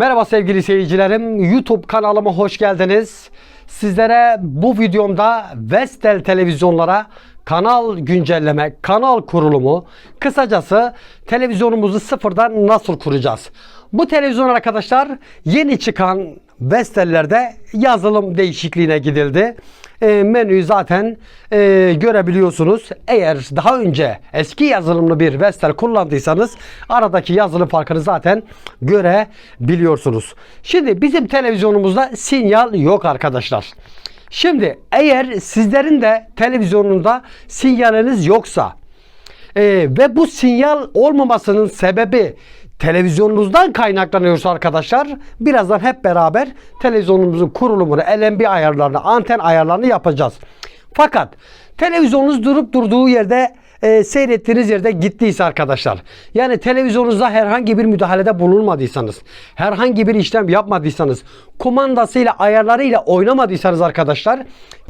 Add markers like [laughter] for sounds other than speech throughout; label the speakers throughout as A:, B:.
A: Merhaba sevgili seyircilerim. YouTube kanalıma hoş geldiniz. Sizlere bu videomda Vestel televizyonlara kanal güncelleme, kanal kurulumu, kısacası televizyonumuzu sıfırdan nasıl kuracağız? Bu televizyon arkadaşlar yeni çıkan Vestel'lerde yazılım değişikliğine gidildi. E, menüyü zaten e, görebiliyorsunuz. Eğer daha önce eski yazılımlı bir Vestel kullandıysanız aradaki yazılım farkını zaten görebiliyorsunuz. Şimdi bizim televizyonumuzda sinyal yok arkadaşlar. Şimdi eğer sizlerin de televizyonunda sinyaliniz yoksa e, ve bu sinyal olmamasının sebebi televizyonunuzdan kaynaklanıyorsa arkadaşlar birazdan hep beraber televizyonumuzun kurulumunu, LNB ayarlarını, anten ayarlarını yapacağız. Fakat televizyonunuz durup durduğu yerde e, seyrettiğiniz yerde gittiyse arkadaşlar yani televizyonunuzda herhangi bir müdahalede bulunmadıysanız herhangi bir işlem yapmadıysanız kumandasıyla ayarlarıyla oynamadıysanız arkadaşlar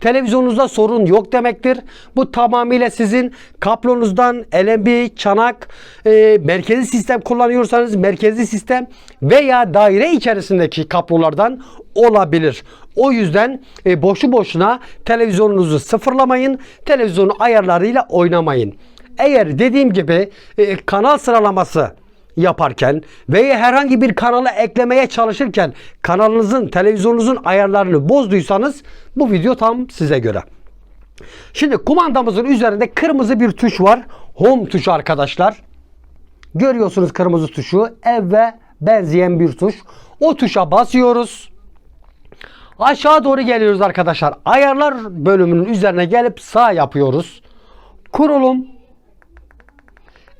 A: televizyonunuzda sorun yok demektir. Bu tamamıyla sizin kablonuzdan LNB, çanak, e, merkezi sistem kullanıyorsanız merkezi sistem veya daire içerisindeki kablolardan olabilir. O yüzden e, boşu boşuna televizyonunuzu sıfırlamayın. Televizyonu ayarlarıyla oynamayın. Eğer dediğim gibi e, kanal sıralaması yaparken veya herhangi bir kanala eklemeye çalışırken kanalınızın, televizyonunuzun ayarlarını bozduysanız bu video tam size göre. Şimdi kumandamızın üzerinde kırmızı bir tuş var. Home tuşu arkadaşlar. Görüyorsunuz kırmızı tuşu. Ev ve benzeyen bir tuş. O tuşa basıyoruz. Aşağı doğru geliyoruz arkadaşlar. Ayarlar bölümünün üzerine gelip sağ yapıyoruz. Kurulum.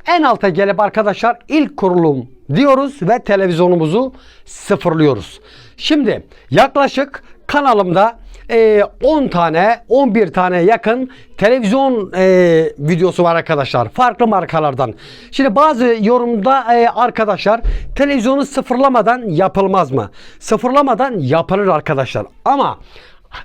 A: En alta gelip arkadaşlar ilk kurulum diyoruz ve televizyonumuzu sıfırlıyoruz. Şimdi yaklaşık kanalımda e, 10 tane 11 tane yakın televizyon e, videosu var arkadaşlar. Farklı markalardan. Şimdi bazı yorumda e, arkadaşlar televizyonu sıfırlamadan yapılmaz mı? Sıfırlamadan yapılır arkadaşlar. Ama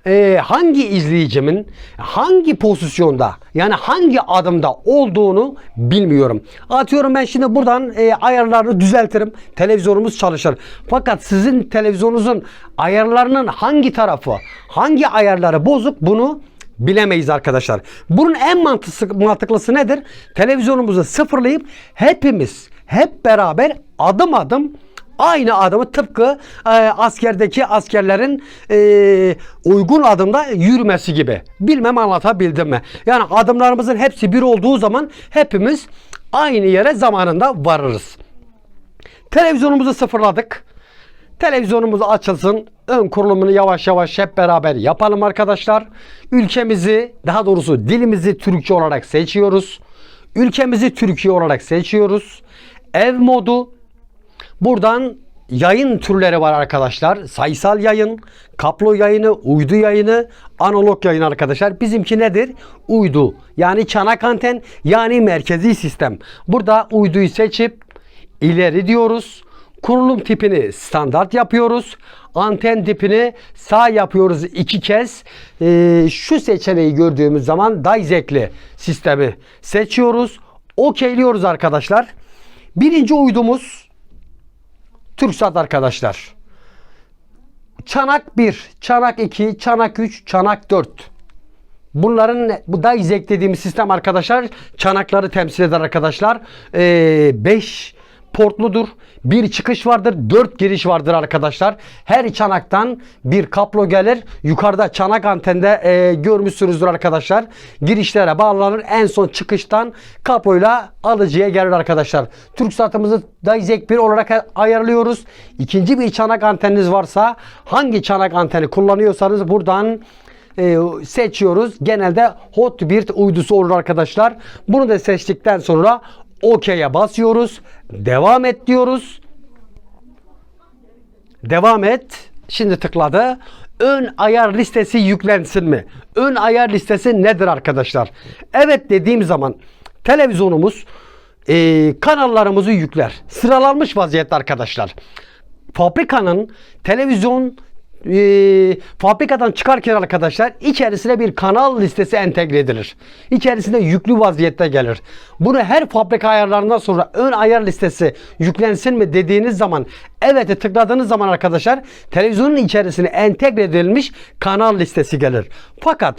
A: e, hangi izleyicimin hangi pozisyonda yani hangi adımda olduğunu bilmiyorum. Atıyorum ben şimdi buradan e, ayarlarını düzeltirim. Televizyonumuz çalışır. Fakat sizin televizyonunuzun ayarlarının hangi tarafı, hangi ayarları bozuk bunu bilemeyiz arkadaşlar. Bunun en mantıklısı, mantıklısı nedir? Televizyonumuzu sıfırlayıp hepimiz hep beraber adım adım aynı adımı tıpkı e, askerdeki askerlerin e, uygun adımda yürümesi gibi. Bilmem anlatabildim mi? Yani adımlarımızın hepsi bir olduğu zaman hepimiz aynı yere zamanında varırız. Televizyonumuzu sıfırladık. Televizyonumuz açılsın. Ön kurulumunu yavaş yavaş hep beraber yapalım arkadaşlar. Ülkemizi, daha doğrusu dilimizi Türkçe olarak seçiyoruz. Ülkemizi Türkiye olarak seçiyoruz. Ev modu. Buradan yayın türleri var arkadaşlar. Sayısal yayın, kaplo yayını, uydu yayını, analog yayın arkadaşlar. Bizimki nedir? Uydu. Yani çanak anten, yani merkezi sistem. Burada uyduyu seçip ileri diyoruz. Kurulum tipini standart yapıyoruz. Anten tipini sağ yapıyoruz iki kez. Ee, şu seçeneği gördüğümüz zaman Dayzekli sistemi seçiyoruz. Okeyliyoruz arkadaşlar. Birinci uydumuz TürkSat arkadaşlar. Çanak 1, Çanak 2, Çanak 3, Çanak 4. Bunların bu Dayzek dediğimiz sistem arkadaşlar çanakları temsil eder arkadaşlar. 5 portludur. Bir çıkış vardır, dört giriş vardır arkadaşlar. Her çanaktan bir kaplo gelir. Yukarıda çanak antende e, görmüşsünüzdür arkadaşlar. Girişlere bağlanır. En son çıkıştan kaployla alıcıya gelir arkadaşlar. Türk satımızı Dayzek 1 olarak ayarlıyoruz. İkinci bir çanak anteniniz varsa hangi çanak anteni kullanıyorsanız buradan e, seçiyoruz. Genelde Hot bir uydusu olur arkadaşlar. Bunu da seçtikten sonra OK'ye basıyoruz. Devam et diyoruz. Devam et. Şimdi tıkladı. Ön ayar listesi yüklensin mi? Ön ayar listesi nedir arkadaşlar? Evet dediğim zaman televizyonumuz e, kanallarımızı yükler. Sıralanmış vaziyette arkadaşlar. Fabrikanın televizyon e, fabrikadan çıkarken arkadaşlar içerisine bir kanal listesi entegre edilir. İçerisinde yüklü vaziyette gelir. Bunu her fabrika ayarlarından sonra ön ayar listesi yüklensin mi dediğiniz zaman evet'e tıkladığınız zaman arkadaşlar televizyonun içerisine entegre edilmiş kanal listesi gelir. Fakat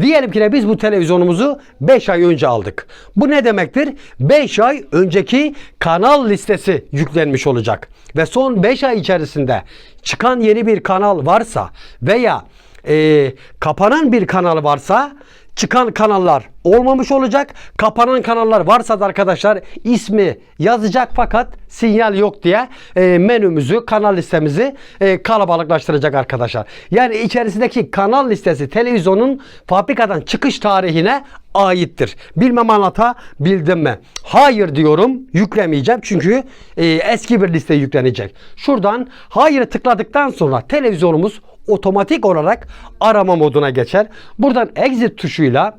A: Diyelim ki de biz bu televizyonumuzu 5 ay önce aldık. Bu ne demektir? 5 ay önceki kanal listesi yüklenmiş olacak. Ve son 5 ay içerisinde çıkan yeni bir kanal varsa veya e, kapanan bir kanal varsa çıkan kanallar olmamış olacak. Kapanan kanallar varsa da arkadaşlar ismi yazacak fakat sinyal yok diye e, menümüzü, kanal listemizi e, kalabalıklaştıracak arkadaşlar. Yani içerisindeki kanal listesi televizyonun fabrikadan çıkış tarihine aittir. Bilmem anlatabildim mi? Hayır diyorum yüklemeyeceğim çünkü e, eski bir liste yüklenecek. Şuradan hayır tıkladıktan sonra televizyonumuz otomatik olarak arama moduna geçer. Buradan exit tuşuyla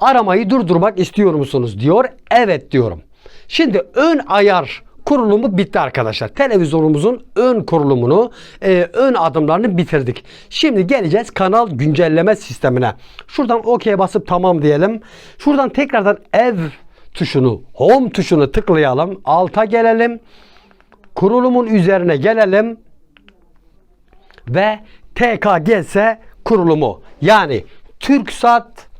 A: aramayı durdurmak istiyor musunuz diyor. Evet diyorum. Şimdi ön ayar kurulumu bitti arkadaşlar. Televizyonumuzun ön kurulumunu, e, ön adımlarını bitirdik. Şimdi geleceğiz kanal güncelleme sistemine. Şuradan OK'ye basıp tamam diyelim. Şuradan tekrardan ev tuşunu, home tuşunu tıklayalım. Alta gelelim. Kurulumun üzerine gelelim ve TKGS kurulumu yani TürkSat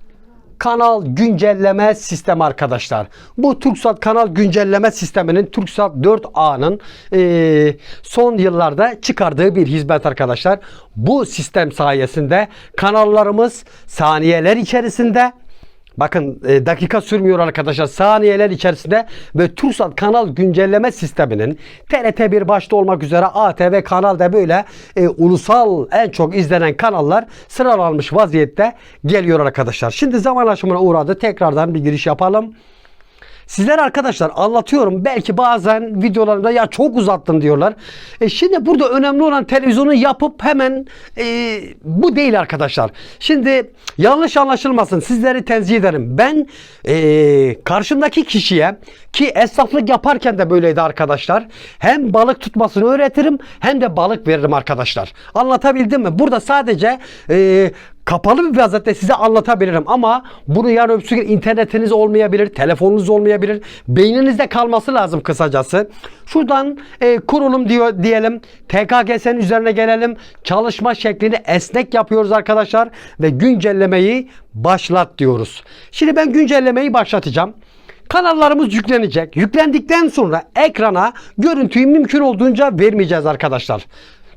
A: kanal güncelleme sistemi arkadaşlar. Bu TürkSat kanal güncelleme sisteminin TürkSat 4A'nın eee, son yıllarda çıkardığı bir hizmet arkadaşlar. Bu sistem sayesinde kanallarımız saniyeler içerisinde Bakın e, dakika sürmüyor arkadaşlar. Saniyeler içerisinde ve TürkSat kanal güncelleme sisteminin TRT1 başta olmak üzere ATV kanalda böyle e, ulusal en çok izlenen kanallar sıralanmış vaziyette geliyor arkadaşlar. Şimdi zaman aşımına uğradı. Tekrardan bir giriş yapalım. Sizler arkadaşlar anlatıyorum. Belki bazen videolarımda ya çok uzattın diyorlar. E şimdi burada önemli olan televizyonu yapıp hemen e, bu değil arkadaşlar. Şimdi yanlış anlaşılmasın. Sizleri tenzih ederim. Ben e, karşımdaki kişiye ki esnaflık yaparken de böyleydi arkadaşlar. Hem balık tutmasını öğretirim hem de balık veririm arkadaşlar. Anlatabildim mi? Burada sadece e, kapalı bir vaziyette size anlatabilirim ama bunu yarın öbür gün internetiniz olmayabilir, telefonunuz olmayabilir. Beyninizde kalması lazım kısacası. Şuradan e, kurulum diyor diyelim. TKGS'nin üzerine gelelim. Çalışma şeklini esnek yapıyoruz arkadaşlar ve güncellemeyi başlat diyoruz. Şimdi ben güncellemeyi başlatacağım. Kanallarımız yüklenecek. Yüklendikten sonra ekrana görüntüyü mümkün olduğunca vermeyeceğiz arkadaşlar.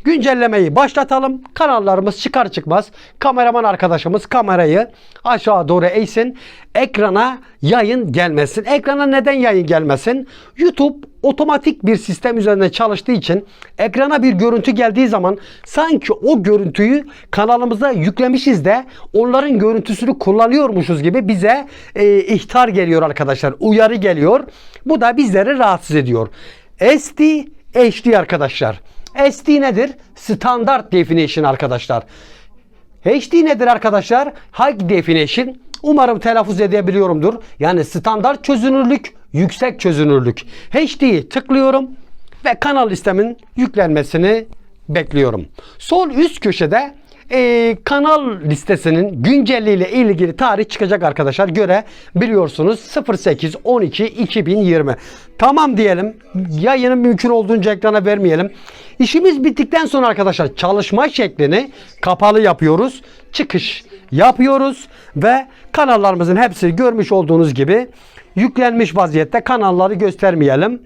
A: Güncellemeyi başlatalım. Kanallarımız çıkar çıkmaz kameraman arkadaşımız kamerayı aşağı doğru eğsin. Ekrana yayın gelmesin. Ekrana neden yayın gelmesin? YouTube otomatik bir sistem üzerinde çalıştığı için ekrana bir görüntü geldiği zaman sanki o görüntüyü kanalımıza yüklemişiz de onların görüntüsünü kullanıyormuşuz gibi bize e, ihtar geliyor arkadaşlar. Uyarı geliyor. Bu da bizleri rahatsız ediyor. SD HD arkadaşlar. SD nedir? Standart Definition arkadaşlar. HD nedir arkadaşlar? High Definition. Umarım telaffuz edebiliyorumdur. Yani standart çözünürlük, yüksek çözünürlük. HD'yi tıklıyorum ve kanal listemin yüklenmesini bekliyorum. Sol üst köşede e, kanal listesinin güncelliği ile ilgili tarih çıkacak arkadaşlar. Göre biliyorsunuz 08 12 2020. Tamam diyelim. Yayını mümkün olduğunca ekrana vermeyelim. İşimiz bittikten sonra arkadaşlar çalışma şeklini kapalı yapıyoruz. Çıkış yapıyoruz ve kanallarımızın hepsi görmüş olduğunuz gibi yüklenmiş vaziyette kanalları göstermeyelim.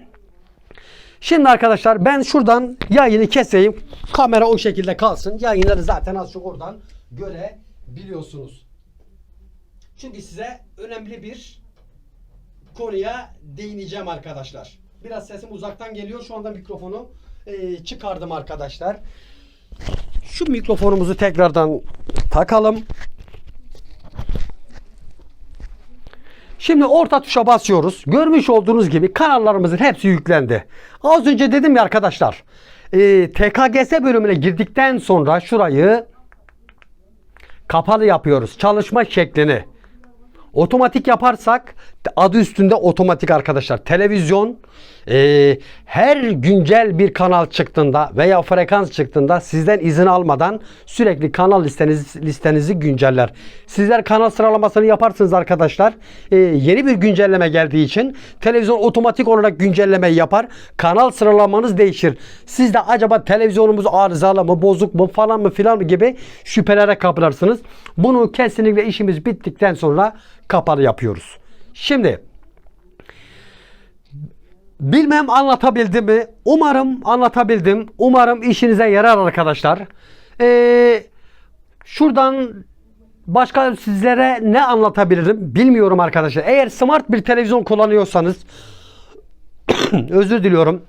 A: Şimdi arkadaşlar ben şuradan yayını keseyim. Kamera o şekilde kalsın. Yayınları zaten az çok oradan görebiliyorsunuz. Çünkü size önemli bir konuya değineceğim arkadaşlar. Biraz sesim uzaktan geliyor. Şu anda mikrofonu e, çıkardım arkadaşlar. Şu mikrofonumuzu tekrardan takalım. Şimdi orta tuşa basıyoruz. Görmüş olduğunuz gibi kanallarımızın hepsi yüklendi. Az önce dedim ya arkadaşlar. E, TKGS bölümüne girdikten sonra şurayı kapalı yapıyoruz. Çalışma şeklini. Otomatik yaparsak Adı üstünde otomatik arkadaşlar. Televizyon e, her güncel bir kanal çıktığında veya frekans çıktığında sizden izin almadan sürekli kanal listeniz, listenizi günceller. Sizler kanal sıralamasını yaparsınız arkadaşlar. E, yeni bir güncelleme geldiği için televizyon otomatik olarak güncellemeyi yapar. Kanal sıralamanız değişir. Siz de acaba televizyonumuz arızalı mı, bozuk mu falan mı filan gibi şüphelere kapılarsınız. Bunu kesinlikle işimiz bittikten sonra kapalı yapıyoruz. Şimdi Bilmem anlatabildim mi? Umarım anlatabildim. Umarım işinize yarar arkadaşlar. Ee, şuradan başka sizlere ne anlatabilirim bilmiyorum arkadaşlar. Eğer smart bir televizyon kullanıyorsanız [coughs] özür diliyorum.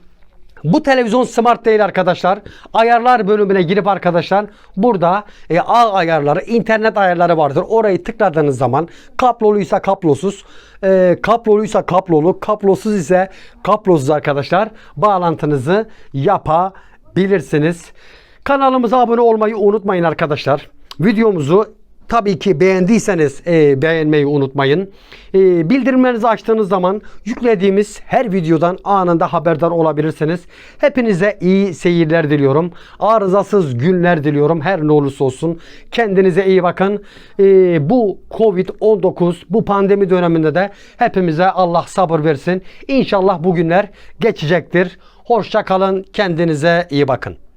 A: Bu televizyon smart değil arkadaşlar. Ayarlar bölümüne girip arkadaşlar burada e, ağ ayarları, internet ayarları vardır. Orayı tıkladığınız zaman kabloluysa kablosuz, e, kabloluysa kablolu, kablosuz ise kablosuz arkadaşlar bağlantınızı yapabilirsiniz. Kanalımıza abone olmayı unutmayın arkadaşlar. Videomuzu Tabii ki beğendiyseniz e, beğenmeyi unutmayın. E, bildirimlerinizi açtığınız zaman yüklediğimiz her videodan anında haberdar olabilirsiniz. Hepinize iyi seyirler diliyorum. Arızasız günler diliyorum. Her ne olursa olsun. Kendinize iyi bakın. E, bu Covid-19 bu pandemi döneminde de hepimize Allah sabır versin. İnşallah bu günler geçecektir. Hoşça kalın. Kendinize iyi bakın.